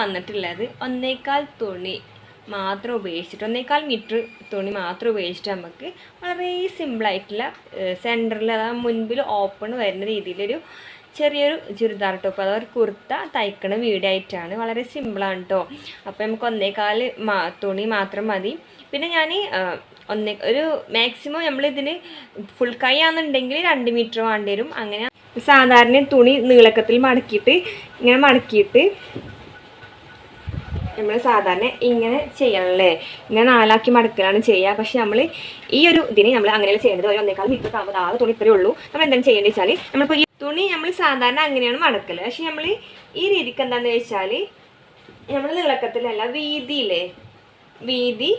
വന്നിട്ടുള്ളത് ഒന്നേക്കാൽ തുണി മാത്രം ഉപയോഗിച്ചിട്ട് ഒന്നേക്കാൽ മീറ്റർ തുണി മാത്രം ഉപയോഗിച്ചിട്ട് നമുക്ക് വളരെ സിമ്പിളായിട്ടുള്ള സെന്ററിൽ അതായത് മുൻപിൽ ഓപ്പൺ വരുന്ന രീതിയിലൊരു ചെറിയൊരു ചുരിദാർ ടോപ്പ് അതായത് ഒരു കുർത്ത തയ്ക്കണ വീഡിയോ ആയിട്ടാണ്. വളരെ സിമ്പിളാണ് കേട്ടോ അപ്പോൾ നമുക്ക് ഒന്നേകാൽ മാ തുണി മാത്രം മതി. പിന്നെ ഞാൻ ഒന്നേ ഒരു മാക്സിമം നമ്മളിതിന് ഫുൾ കൈ ആണെന്നുണ്ടെങ്കിൽ രണ്ട് മീറ്റർ വേണ്ടി വരും. അങ്ങനെ സാധാരണ തുണി നീളക്കത്തിൽ മടക്കിയിട്ട് ഇങ്ങനെ മടക്കിയിട്ട് നമ്മൾ സാധാരണ ഇങ്ങനെ ചെയ്യണല്ലേ? ഇങ്ങനെ നാലാക്കി മടക്കലാണ് ചെയ്യുക പക്ഷെ നമ്മൾ ഈ ഒരു ഇതിന് നമ്മൾ അങ്ങനെയല്ല ചെയ്യേണ്ടത് ഒരു ഒന്നേക്കാൾ മീറ്റർ ആകുമ്പോൾ ആകെ തുണി ഇത്രയേ ഉള്ളൂ. നമ്മൾ എന്താണ് ചെയ്യേണ്ടത് വെച്ചാൽ നമ്മളിപ്പോൾ ഈ തുണി നമ്മൾ സാധാരണ അങ്ങനെയാണ് മടക്കൽ. പക്ഷെ നമ്മൾ ഈ രീതിക്ക് എന്താണെന്ന് വെച്ചാൽ നമ്മൾ നീളക്കത്തിലല്ല വീതിയില്ലേ? വീതി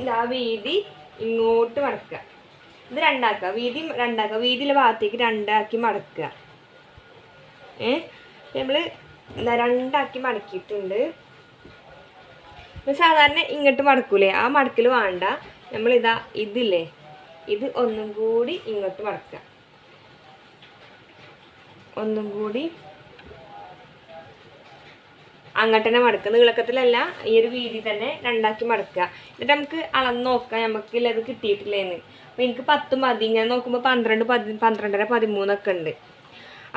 ഇതാ വീതി ഇങ്ങോട്ട് മടക്കുക. ഇത് രണ്ടാക്കുക. വീതി രണ്ടാക്കുക. വീതിയിലെ ഭാഗത്തേക്ക് രണ്ടാക്കി മടക്കുക. ഏ? നമ്മൾ രണ്ടാക്കി മടക്കിയിട്ടുണ്ട്. സാധാരണ ഇങ്ങോട്ട് മടക്കൂലേ? ആ മടക്കൽ വേണ്ട. നമ്മളിതാ ഇതില്ലേ? ഇത് ഒന്നും കൂടി ഇങ്ങോട്ട് മടക്കുക ഒന്നും കൂടി അങ്ങോട്ട് തന്നെ മടക്കുക നീളക്കത്തിലല്ല ഈ ഒരു വീതി തന്നെ രണ്ടാക്കി മടക്കുക എന്നിട്ട് നമുക്ക് അളന്ന് നോക്കാം നമുക്ക് ഇല്ലത് കിട്ടിയിട്ടില്ലേന്ന്. അപ്പോൾ എനിക്ക് പത്ത് മതി. ഇങ്ങനെ നോക്കുമ്പോൾ പന്ത്രണ്ട് പതി പന്ത്രണ്ടര പതിമൂന്നൊക്കെ ഉണ്ട്.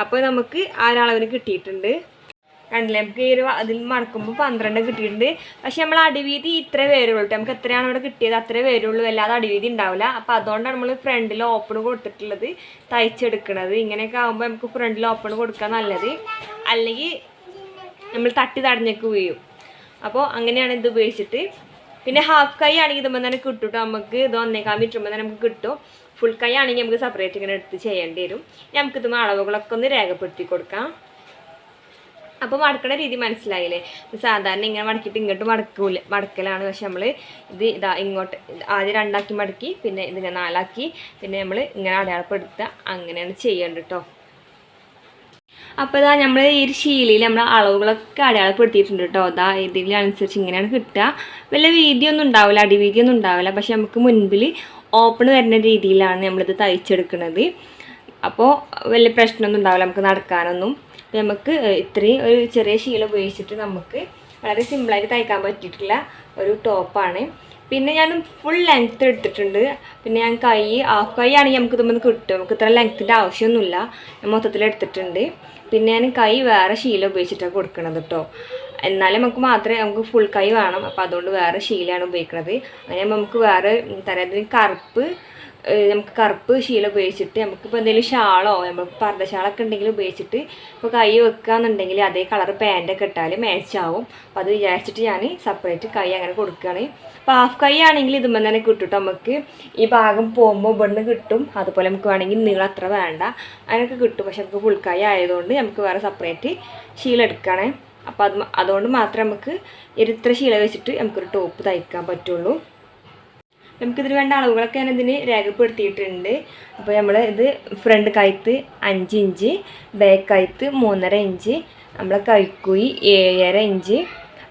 അപ്പോൾ നമുക്ക് ആ ഒരളവിന് കിട്ടിയിട്ടുണ്ട്. കണ്ടില്ലേ നമുക്ക് ഈ ഒരു അതിൽ മടക്കുമ്പോൾ പന്ത്രണ്ട് കിട്ടിയിട്ടുണ്ട്. പക്ഷെ നമ്മൾ അടിവീതി ഇത്ര പേരുള്ളൂ. നമുക്ക് എത്രയാണ് ഇവിടെ കിട്ടിയത് അത്രേ പേരുള്ളൂ. അല്ലാതെ അടിവീതി ഉണ്ടാവില്ല. അപ്പോൾ അതുകൊണ്ടാണ് നമ്മൾ ഫ്രണ്ടിൽ ഓപ്പൺ കൊടുത്തിട്ടുള്ളത് തയ്ച്ചെടുക്കണത്. ഇങ്ങനെയൊക്കെ ആകുമ്പോൾ നമുക്ക് ഫ്രണ്ടിൽ ഓപ്പൺ കൊടുക്കാൻ നല്ലത്. അല്ലെങ്കിൽ നമ്മൾ തട്ടി തടഞ്ഞൊക്കെ വീഴും. അപ്പോൾ അങ്ങനെയാണ് ഇത് ഉപയോഗിച്ചിട്ട്. പിന്നെ ഹാഫ് കൈ ആണെങ്കിൽ ഇതുമ്പോൾ തന്നെ കിട്ടും ട്ടോ. നമുക്ക് ഇത് ഒന്നേക്കാൽ മീറ്ററുമ്പോൾ തന്നെ നമുക്ക് കിട്ടും. ഫുൾ കൈ ആണെങ്കിൽ നമുക്ക് സെപ്പറേറ്റ് ഇങ്ങനെ എടുത്ത് ചെയ്യേണ്ടി വരും. നമുക്കിത് അളവുകളൊക്കെ ഒന്ന് രേഖപ്പെടുത്തി കൊടുക്കാം. അപ്പോൾ മടക്കണ രീതി മനസ്സിലായില്ലേ? സാധാരണ ഇങ്ങനെ മടക്കിയിട്ട് ഇങ്ങോട്ട് മടക്കൂല മടക്കലാണ്. പക്ഷെ നമ്മൾ ഇത് ഇതാ ഇങ്ങോട്ട് ആദ്യം രണ്ടാക്കി മടക്കി പിന്നെ ഇതിങ്ങനെ നാലാക്കി പിന്നെ നമ്മൾ ഇങ്ങനെ അടയാളപ്പെടുത്തുക അങ്ങനെയാണ് ചെയ്യേണ്ടത് കേട്ടോ അപ്പോൾ ഇതാ നമ്മൾ ഈ ഒരു ശീലയിൽ നമ്മൾ അളവുകളൊക്കെ അടയാളപ്പെടുത്തിയിട്ടുണ്ട് കേട്ടോ അതാ ഇതിനനുസരിച്ച് ഇങ്ങനെയാണ് കിട്ടുക. വലിയ വീതിയൊന്നും ഉണ്ടാവില്ല അടിവീതിയൊന്നും ഉണ്ടാവില്ല. പക്ഷെ നമുക്ക് മുൻപിൽ ഓപ്പൺ വരുന്ന രീതിയിലാണ് നമ്മളിത് തയ്ച്ചെടുക്കുന്നത് അപ്പോൾ വലിയ പ്രശ്നമൊന്നും ഉണ്ടാവില്ല നമുക്ക് നടക്കാനൊന്നും. നമുക്ക് ഇത്രയും ഒരു ചെറിയ ശീല ഉപയോഗിച്ചിട്ട് നമുക്ക് വളരെ സിമ്പിളായിട്ട് തയ്ക്കാൻ പറ്റിയിട്ടുള്ള ഒരു ടോപ്പാണ് പിന്നെ ഞാൻ ഫുൾ ലെങ്ത്ത് എടുത്തിട്ടുണ്ട്. പിന്നെ ഞാൻ കൈ ഹാഫ് കൈ ആണെങ്കിൽ നമുക്ക് ഇതുമ്പോൾ കിട്ടും. നമുക്ക് ഇത്ര ലെങ്ത്തിന്റെ ആവശ്യമൊന്നുമില്ല. ഞാൻ മൊത്തത്തിൽ എടുത്തിട്ടുണ്ട്. പിന്നെ ഞാൻ കൈ വേറെ ശീല ഉപയോഗിച്ചിട്ടാണ് കൊടുക്കണത് കേട്ടോ എന്നാലും നമുക്ക് മാത്രമേ നമുക്ക് ഫുൾ കൈ വേണം. അപ്പോൾ അതുകൊണ്ട് വേറെ ശീലയാണ് ഉപയോഗിക്കുന്നത് അങ്ങനെ നമുക്ക് വേറെ തരത്തിന് കറുപ്പ് നമുക്ക് കറുപ്പ് ശീല ഉപയോഗിച്ചിട്ട് നമുക്കിപ്പോൾ എന്തെങ്കിലും ഷാളോ നമുക്ക് പർദ്ദശാളൊക്കെ ഉണ്ടെങ്കിൽ ഉപയോഗിച്ചിട്ട് ഇപ്പോൾ കൈ വെക്കുകയെന്നുണ്ടെങ്കിൽ അതേ കളർ പാന്റൊക്കെ ഇട്ടാൽ മാച്ച് ആവും. അപ്പോൾ അത് വിചാരിച്ചിട്ട് ഞാൻ സെപ്പറേറ്റ് കൈ അങ്ങനെ കൊടുക്കുകയാണ് അപ്പോൾ ഹാഫ് കൈ ആണെങ്കിൽ ഇതുമ്പോൾ തന്നെ കിട്ടും ട്ടോ നമുക്ക് ഈ ഭാഗം പോകുമ്പോൾ ഇവിടുന്ന് കിട്ടും. അതുപോലെ നമുക്ക് വേണമെങ്കിൽ നീളം അത്ര വേണ്ട. അതിനൊക്കെ കിട്ടും. പക്ഷെ നമുക്ക് ഫുൾ കൈ ആയതുകൊണ്ട് നമുക്ക് വേറെ സെപ്പറേറ്റ് ശീല എടുക്കണേ. അപ്പോൾ അത് അതുകൊണ്ട് മാത്രം നമുക്ക് ഇരുത്ര ശീല വെച്ചിട്ട് നമുക്കൊരു ടോപ്പ് തയ്ക്കാൻ പറ്റുള്ളൂ. നമുക്കിതിന് വേണ്ട അളവുകളൊക്കെ ഞാൻ ഇതിന് രേഖപ്പെടുത്തിയിട്ടുണ്ട്. അപ്പോൾ നമ്മൾ ഇത് ഫ്രണ്ട് കഴുത്ത് അഞ്ച് ഇഞ്ച് ബാക്ക് കഴുത്ത് മൂന്നര ഇഞ്ച് നമ്മളെ കൈക്കുയി ഏഴര ഇഞ്ച്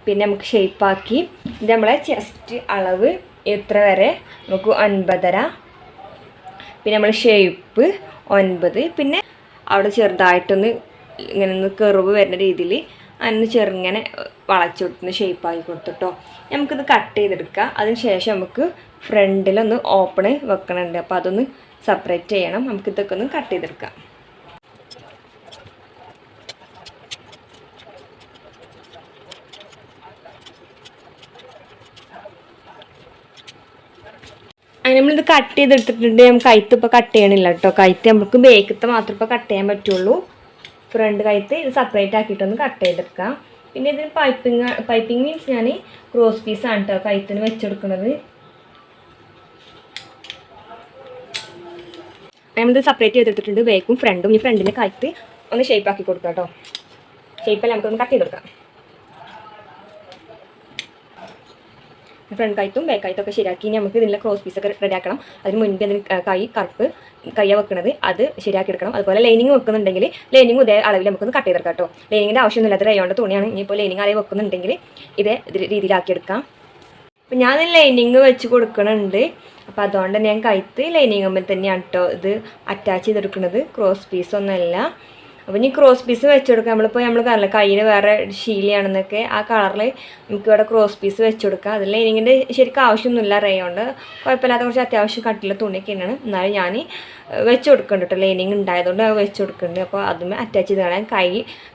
പിന്നെ നമുക്ക് ഷേപ്പാക്കി ഇത് നമ്മളെ ചെസ്റ്റ് അളവ് എത്ര വരെ? നമുക്ക് ഒൻപതര. പിന്നെ നമ്മൾ ഷേപ്പ് ഒൻപത്. പിന്നെ അവിടെ ചെറുതായിട്ടൊന്ന് ഇങ്ങനെ ഒന്ന് കെറിവ് വരുന്ന രീതിയിൽ അതിന് ചെറുങ്ങനെ വളച്ചു കൊടുത്ത് ഷേപ്പാക്കി കൊടുത്തിട്ടോ. നമുക്കിത് കട്ട് ചെയ്തെടുക്കാം. അതിന് ശേഷം നമുക്ക് ഫ്രണ്ടിലൊന്ന് ഓപ്പൺ വെക്കണുണ്ട്. അപ്പോൾ അതൊന്ന് സെപ്പറേറ്റ് ചെയ്യണം. നമുക്ക് ഇതൊക്കെ ഒന്ന് കട്ട് ചെയ്തെടുക്കാം. അങ്ങനെ നമ്മളിത് കട്ട് ചെയ്തെടുത്തിട്ടുണ്ട്. നമുക്ക് കഴുത്ത് ഇപ്പോൾ കട്ട് ചെയ്യണില്ല കേട്ടോ കയ്യത്ത് നമുക്ക് ബേക്കത്തെ മാത്രം ഇപ്പോൾ കട്ട് ചെയ്യാൻ പറ്റുള്ളൂ. ഫ്രണ്ട് കഴുത്ത് ഇത് സെപ്പറേറ്റ് ആക്കിയിട്ടൊന്ന് കട്ട് ചെയ്തെടുക്കാം. പിന്നെ ഇതിന് പൈപ്പിംഗ് പൈപ്പിംഗ് മീൻസ് ഞാൻ ക്രോസ് പീസാണ് കേട്ടോ കഴുത്തിന് വെച്ചെടുക്കുന്നത്. നമ്മളിത് സെപ്പറേറ്റ് ചെയ്തെടുത്തിട്ടുണ്ട് ബേക്കും ഫ്രണ്ടും ഈ ഫ്രണ്ടിന്റെ കഴുത്ത് ഒന്ന് ഷേപ്പ് ആക്കി കൊടുക്കാം കേട്ടോ ഷേപ്പല്ല നമുക്കൊന്ന് കട്ട് ചെയ്തെടുക്കാം. ഫ്രണ്ട് കൈത്തും ബാക്ക് കൈത്തും ഒക്കെ ശരിയാക്കി നമുക്ക് ഇതിന്റെ ക്രോസ് പീസൊക്കെ റെഡിയാക്കണം അതിന് മുൻപ് അതിന് കൈ കറുപ്പ് കയ്യ വെക്കുന്നത് അത് ശരിയാക്കി എടുക്കണം. അതുപോലെ ലൈനിങ് വെക്കുന്നുണ്ടെങ്കിൽ ലൈനിങ് ഇതേ അളവിൽ നമുക്കൊന്ന് കട്ട് ചെയ്തെടുക്കാം കേട്ടോ. ലൈനിങ്ങിന്റെ ആവശ്യമൊന്നുമില്ല അത് റയോണ്ട് തുണിയാണ്. ഇനിയിപ്പോൾ ലൈനിങ് അളവ് വെക്കുന്നുണ്ടെങ്കിൽ ഇതേ രീതിയിലാക്കി എടുക്കാം. അപ്പം ഞാൻ ലൈനിങ് വെച്ച് കൊടുക്കണുണ്ട്. അപ്പം അതുകൊണ്ട് ഞാൻ കഴുത്ത് ലൈനിങ് തന്നെയാണ് കേട്ടോ ഇത് അറ്റാച്ച് ചെയ്തെടുക്കുന്നത് ക്രോസ് പീസ് ഒന്നുമല്ല. അപ്പോൾ ഇനി ക്രോസ് പീസ് വെച്ച് കൊടുക്കുക നമ്മളിപ്പോൾ നമ്മൾ കാണില്ല കയ്യിൽ വേറെ ശീലയാണെന്നൊക്കെ. ആ കളറിൽ നമുക്ക് ഇവിടെ ക്രോസ് പീസ് വെച്ച് കൊടുക്കുക അതിൽ ലൈനിങ്ങിന്റെ ശരിക്കും ആവശ്യമൊന്നുമില്ല റേയോണ്ട് കുഴപ്പമില്ലാത്ത കുറച്ച് അത്യാവശ്യം കട്ടിയുള്ള തുണിയൊക്കെ തന്നെയാണ്. എന്നാലും ഞാൻ വെച്ച് കൊടുക്കുന്നുണ്ട് കേട്ടോ ലൈനിങ് ഉണ്ടായതുകൊണ്ട് അത് വെച്ച് കൊടുക്കുന്നുണ്ട് അപ്പോൾ അതും അറ്റാച്ച് ചെയ്താണ് കൈ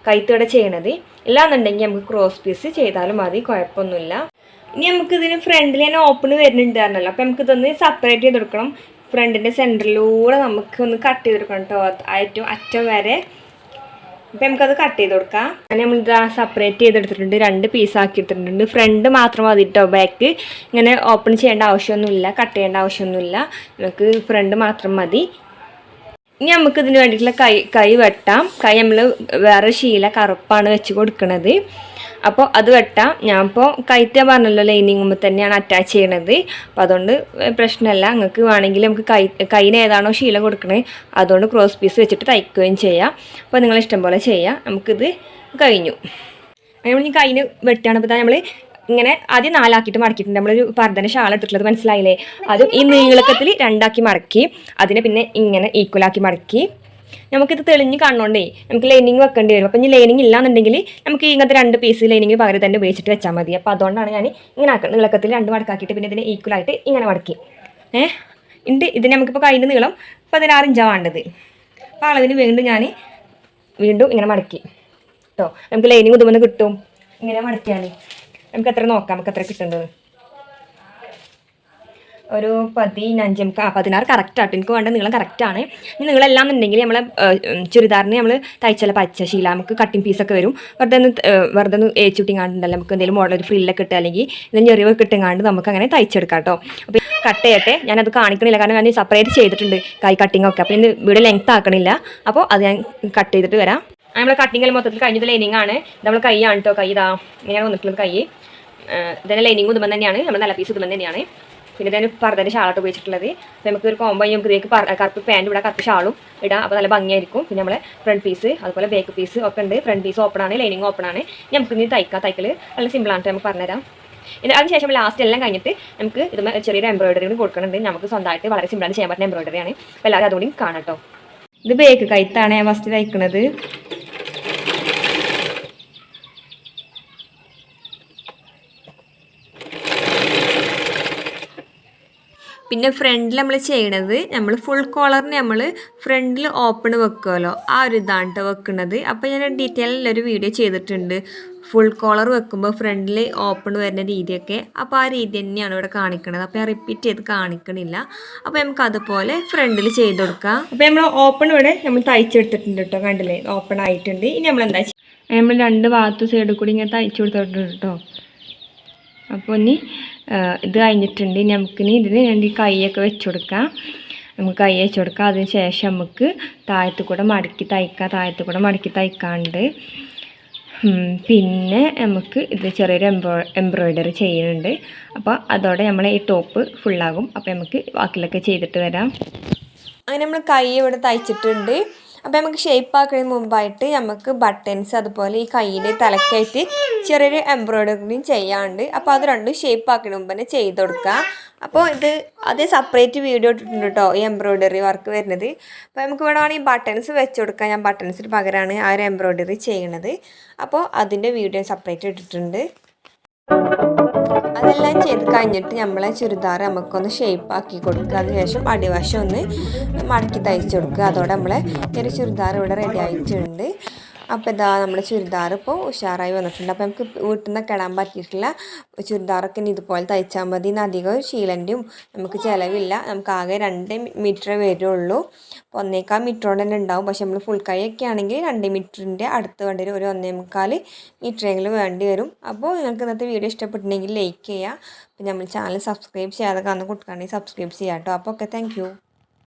കൈത്തോടെ ചെയ്യണത്. ഇല്ലാന്നുണ്ടെങ്കിൽ നമുക്ക് ക്രോസ് പീസ് ചെയ്താലും മതി. കുഴപ്പമൊന്നുമില്ല. ഇനി നമുക്ക് ഇതിന് ഫ്രണ്ടിൽ തന്നെ ഓപ്പൺ വരുന്നുണ്ടായിരുന്നല്ലോ അപ്പോൾ നമുക്കിതൊന്ന് സെപ്പറേറ്റ് ചെയ്ത് കൊടുക്കണം ഫ്രണ്ടിന്റെ സെന്ററിലൂടെ നമുക്ക് ഒന്ന് കട്ട് ചെയ്ത് കൊടുക്കണം കേട്ടോ ഏറ്റവും അറ്റം വരെ അപ്പം നമുക്കത് കട്ട് ചെയ്ത് കൊടുക്കാം. അങ്ങനെ നമ്മൾ ഇതാ സെപ്പറേറ്റ് ചെയ്തെടുത്തിട്ടുണ്ട്. രണ്ട് പീസ് ആക്കി എടുത്തിട്ടുണ്ട്. ഫ്രണ്ട് മാത്രം മതി കേട്ടോ ബാക്ക് ഇങ്ങനെ ഓപ്പൺ ചെയ്യേണ്ട ആവശ്യമൊന്നുമില്ല. കട്ട് ചെയ്യേണ്ട ആവശ്യമൊന്നുമില്ല. നമുക്ക് ഫ്രണ്ട് മാത്രം മതി. ഇനി നമുക്ക് ഇതിന് വേണ്ടിയിട്ടുള്ള കൈ കൈ വെട്ടാം. കൈ നമ്മൾ വേറെ ശീല കറുപ്പാണ് വെച്ച് കൊടുക്കുന്നത് അപ്പോൾ അത് വെട്ടാം. ഇപ്പോൾ കൈത്ത പറഞ്ഞല്ലോ ലൈനിങ്ങുമ്പോൾ തന്നെയാണ് അറ്റാച്ച് ചെയ്യണത്. അപ്പോൾ അതുകൊണ്ട് പ്രശ്നമല്ല നിങ്ങൾക്ക് വേണമെങ്കിൽ നമുക്ക് കൈ കൈന് ഏതാണോ ശീല കൊടുക്കണത് അതുകൊണ്ട് ക്രോസ് പീസ് വെച്ചിട്ട് തയ്ക്കുകയും ചെയ്യാം. അപ്പോൾ നിങ്ങൾ ഇഷ്ടം പോലെ ചെയ്യാം. നമുക്കിത് കഴിഞ്ഞു. നമ്മൾ ഈ കൈന് വെട്ടാണ്. അപ്പോൾ നമ്മൾ ഇങ്ങനെ ആദ്യം നാലാക്കിയിട്ട് മടക്കിയിട്ടുണ്ട്. നമ്മളൊരു പർദ്ദന ഷാൾ എടുത്തിട്ടുള്ളത് മനസ്സിലായില്ലേ? അതും ഈ നീളക്കത്തിൽ രണ്ടാക്കി മടക്കി അതിനെ പിന്നെ ഇങ്ങനെ ഈക്വലാക്കി മടക്കി. നമുക്കിത് തെളിഞ്ഞ് കാണുന്നോണ്ടേ നമുക്ക് ലൈനിങ് വെക്കേണ്ടി വരും. അപ്പം ഇനി ലൈനിങ് ഇല്ലാന്നുണ്ടെങ്കിൽ നമുക്ക് ഇങ്ങനത്തെ രണ്ട് പീസ് ലൈനിങ് പകരം തന്നെ ഉപയോഗിച്ചിട്ട് വെച്ചാൽ മതി. അപ്പോൾ അതുകൊണ്ടാണ് ഞാൻ ഇങ്ങനെ ആക്കുന്നത് നീളക്കത്തിൽ രണ്ട് മടക്കാക്കിയിട്ട് പിന്നെ ഇതിനെ ഈക്വലായിട്ട് ഇങ്ങനെ മടക്കി ഏഹ് ഉണ്ട് ഇതിന് നമുക്കിപ്പോൾ കയ്യിൽ നീളം പതിനാറ് ഇഞ്ചാണ് വേണ്ടത്. അപ്പോൾ അളവിന് വീണ്ടും ഞാൻ വീണ്ടും ഇങ്ങനെ മടക്കി. കേട്ടോ നമുക്ക് ലൈനിങ് ഉതുമെന്ന് കിട്ടും. ഇങ്ങനെ മടക്കിയാൽ നമുക്ക് എത്ര നോക്കാം? നമുക്ക് എത്ര കിട്ടുന്നത് ഒരു പതിനഞ്ച് പതിനാറ് കറക്റ്റ് ആട്ടോ. എനിക്ക് വേണ്ട നീളം കറക്റ്റാണ് ഇനി നീളമെല്ലാം എന്നുണ്ടെങ്കിൽ നമ്മൾ ചുരിദാറിന് നമ്മൾ തയ്ച്ചാൽ പച്ച ശീല. നമുക്ക് കട്ടിങ് പീസൊക്കെ വരും. വെറുതെ ഒന്ന് വെറുതെ ഒന്ന് ഏച്ചുട്ടിങ്ങാണ്ടുണ്ടല്ലോ നമുക്ക് എന്തെങ്കിലും മോഡൽ ഒരു ഫ്രില്ലൊക്കെ ഇട്ട് അല്ലെങ്കിൽ ചെറിയ ഞെറിവൊക്കെ ഇട്ടുങ്ങാണ്ട് നമുക്ക് അങ്ങനെ തയ്ച്ചെടുക്കാം കേട്ടോ. അപ്പോൾ കട്ട് ചെയ്യട്ടെ. ഞാനത് കാണിക്കണില്ല. കാരണം ഞാൻ സെപ്പറേറ്റ് ചെയ്തിട്ടുണ്ട് കൈ കട്ടിങ് ഒക്കെ. അപ്പോൾ ഇന്ന് വീഡിയോ ലെങ്ത് ആക്കണില്ല. അപ്പോൾ അത് ഞാൻ കട്ട് ചെയ്തിട്ട് വരാം. നമ്മൾ കട്ടിങ്ങിൽ മൊത്തത്തിൽ കഴിഞ്ഞത് ലൈനിങ് ആണ്. നമ്മൾ കൈയാണ് കേട്ടോ. കൈ ഇതാ ഇങ്ങനെ വന്നിട്ടുള്ളത് കൈ. ഇതിന്റെ ലൈനിങ് ഉതുമ്പം തന്നെയാണ്. നമ്മൾ നല്ല പീസ് ഉതുമ്പം തന്നെയാണ്. പിന്നെ ഇതിന് പറഞ്ഞതിന്റെ ഷാളായിട്ട് ഉപയോഗിച്ചിട്ടുള്ളത്. നമുക്ക് ഒരു കോമ്പോ നമുക്ക് ഇതിലേക്ക് കറുപ്പ് പാന്റ് ഇവിടെ കറുപ്പ് ഷാളും ഇടാം. അപ്പോൾ നല്ല ഭംഗിയായിരിക്കും. പിന്നെ നമ്മളെ ഫ്രണ്ട് പീസ് അതുപോലെ ബാക്ക് പീസ് ഒക്കെ ഉണ്ട്. ഫ്രണ്ട് പീസ് ഓപ്പൺ ആണ്. ലൈനിങ് ഓപ്പൺ ആണ്. നമുക്ക് ഇനി തയ്ക്കാം. തയ്ക്കൽ നല്ല സിമ്പിളാണ് നമുക്ക് പറഞ്ഞുതരാം. അതിന് അതിനുശേഷം ലാസ്റ്റ് എല്ലാം കഴിഞ്ഞിട്ട് നമുക്ക് ഇത് ചെറിയൊരു എംബ്രോയിഡറി കൂടി കൊടുക്കുന്നുണ്ട് നമുക്ക് സ്വന്തമായിട്ട് വളരെ സിമ്പിളായിട്ട് ചെയ്യാൻ പറ്റുന്ന എംബ്രോയിഡറിയാണ് അപ്പോൾ എല്ലാവരും അതുകൂടി കാണാം കേട്ടോ ഇത് ബേക്ക് കൈത്താണ് ഞാൻ ഫസ്റ്റ് തയ്ക്കുന്നത് പിന്നെ ഫ്രണ്ടിൽ നമ്മൾ ചെയ്യണത് നമ്മൾ ഫുൾ കോളറിന് നമ്മൾ ഫ്രണ്ടിൽ ഓപ്പൺ വെക്കുമല്ലോ ആ ഒരു ഇതാണ് കേട്ടോ വെക്കുന്നത് അപ്പോൾ ഞാൻ ഡീറ്റെയിൽ ഒരു വീഡിയോ ചെയ്തിട്ടുണ്ട്. ഫുൾ കോളർ വെക്കുമ്പോൾ ഫ്രണ്ടിൽ ഓപ്പൺ വരുന്ന രീതിയൊക്കെ. അപ്പോൾ ആ രീതി തന്നെയാണ് ഇവിടെ കാണിക്കുന്നത് അപ്പോൾ ഞാൻ റിപ്പീറ്റ് ചെയ്ത് കാണിക്കണില്ല. അപ്പോൾ നമുക്ക് അതുപോലെ ഫ്രണ്ടിൽ ചെയ്ത് കൊടുക്കാം. അപ്പോൾ നമ്മൾ ഓപ്പൺ ഇവിടെ നമ്മൾ തയ്ച്ചെടുത്തിട്ടുണ്ട് കേട്ടോ കണ്ടില്ലേ? ഓപ്പൺ ആയിട്ടുണ്ട്. ഇനി നമ്മൾ എന്താ നമ്മൾ രണ്ട് ഭാഗത്ത് സൈഡിൽ കൂടി ഇങ്ങനെ തയ്ച്ചു കൊടുത്തിട്ടുണ്ട് കേട്ടോ അപ്പോൾ ഇനി ഇത് കഴിഞ്ഞിട്ടുണ്ട്. ഇനി നമുക്കിനി ഇതിന് രണ്ട് ഈ കൈയൊക്കെ വെച്ച് കൊടുക്കാം. നമുക്ക് കൈ വെച്ച് കൊടുക്കാം. അതിന് ശേഷം നമുക്ക് താഴത്ത് കൂടെ മടക്കി തയ്ക്കാം. താഴത്ത് കൂടെ മടക്കി തയ്ക്കാണ്ട്. പിന്നെ നമുക്ക് ഇത് ചെറിയൊരു എംബ്രോ എംബ്രോയിഡറി ചെയ്യുന്നുണ്ട്. അപ്പോൾ അതോടെ നമ്മൾ ഈ ടോപ്പ് ഫുള്ളാകും. അപ്പോൾ നമുക്ക് ബാക്കിലൊക്കെ ചെയ്തിട്ട് വരാം. അങ്ങനെ നമ്മൾ കൈ ഇവിടെ തയ്ച്ചിട്ടുണ്ട്. അപ്പോൾ നമുക്ക് ഷേപ്പ് ആക്കുന്നതിന് മുമ്പായിട്ട് നമുക്ക് ബട്ടൺസ് അതുപോലെ ഈ കയ്യിന്റെ തലക്കായിട്ട് ചെറിയൊരു എംബ്രോയിഡറിയും ചെയ്യാണ്ട് അപ്പോൾ അത് രണ്ടും ഷേപ്പ് ആക്കുന്നതിന് മുമ്പ് തന്നെ ചെയ്ത് കൊടുക്കുക. അപ്പോൾ ഇത് അതേ സെപ്പറേറ്റ് വീഡിയോ ഇട്ടിട്ടുണ്ട് കേട്ടോ ഈ എംബ്രോയിഡറി വർക്ക് വരുന്നത്. അപ്പോൾ നമുക്ക് ഇവിടെ വേണമെങ്കിൽ ബട്ടൺസ് വെച്ച് കൊടുക്കാം. ഞാൻ ബട്ടൺസിന് പകരമാണ് ആ ഒരു എംബ്രോയിഡറി ചെയ്യണത്. അപ്പോൾ അതിന്റെ വീഡിയോ സെപ്പറേറ്റ് ഇട്ടിട്ടുണ്ട്. അതെല്ലാം ചെയ്ത് കഴിഞ്ഞിട്ട് നമ്മളെ ചുരിദാർ നമുക്കൊന്ന് ഷേപ്പ് ആക്കി കൊടുക്കുക. അതിനുശേഷം അടിവശം ഒന്ന് മടക്കി തയ്ച്ചു കൊടുക്കുക. അതോടെ നമ്മളെ ഈ ഒരു ചുരിദാർ ഇവിടെ റെഡി ആയിട്ടുണ്ട്. അപ്പോൾ ഇതാ നമ്മുടെ ചുരിദാർ ഇപ്പോൾ ഉഷാറായി വന്നിട്ടുണ്ട്. അപ്പോൾ നമുക്ക് വീട്ടിൽ നിന്നൊക്കെ ഇടാൻ പറ്റിയിട്ടുള്ള ചുരിദാറൊക്കെ ഇനി ഇതുപോലെ തയ്ച്ചാൽ മതി. ഇന്ന് അധികം ശീലന്റെയും നമുക്ക് ചിലവില്ല. നമുക്ക് ആകെ രണ്ട് മീറ്ററേ വരുള്ളൂ. അപ്പോൾ ഒന്നേക്കാൽ മീറ്ററോടെ തന്നെ ഉണ്ടാവും. പക്ഷെ നമ്മൾ ഫുൾ കൈയൊക്കെ ആണെങ്കിൽ രണ്ട് മീറ്ററിന്റെ അടുത്ത് വേണ്ടി വരും. ഒരു ഒന്നേ മുക്കാൽ മീറ്ററെങ്കിലും വേണ്ടി വരും. അപ്പോൾ നിങ്ങൾക്ക് ഇന്നത്തെ വീഡിയോ ഇഷ്ടപ്പെട്ടിട്ടുണ്ടെങ്കിൽ ലൈക്ക് ചെയ്യുക പിന്നെ നമ്മൾ ചാനൽ സബ്സ്ക്രൈബ് ചെയ്യാതെ കാണുന്ന കുട്ടിക്കാണെങ്കിൽ സബ്സ്ക്രൈബ് ചെയ്യാം കേട്ടോ അപ്പോൾ ഓക്കെ താങ്ക്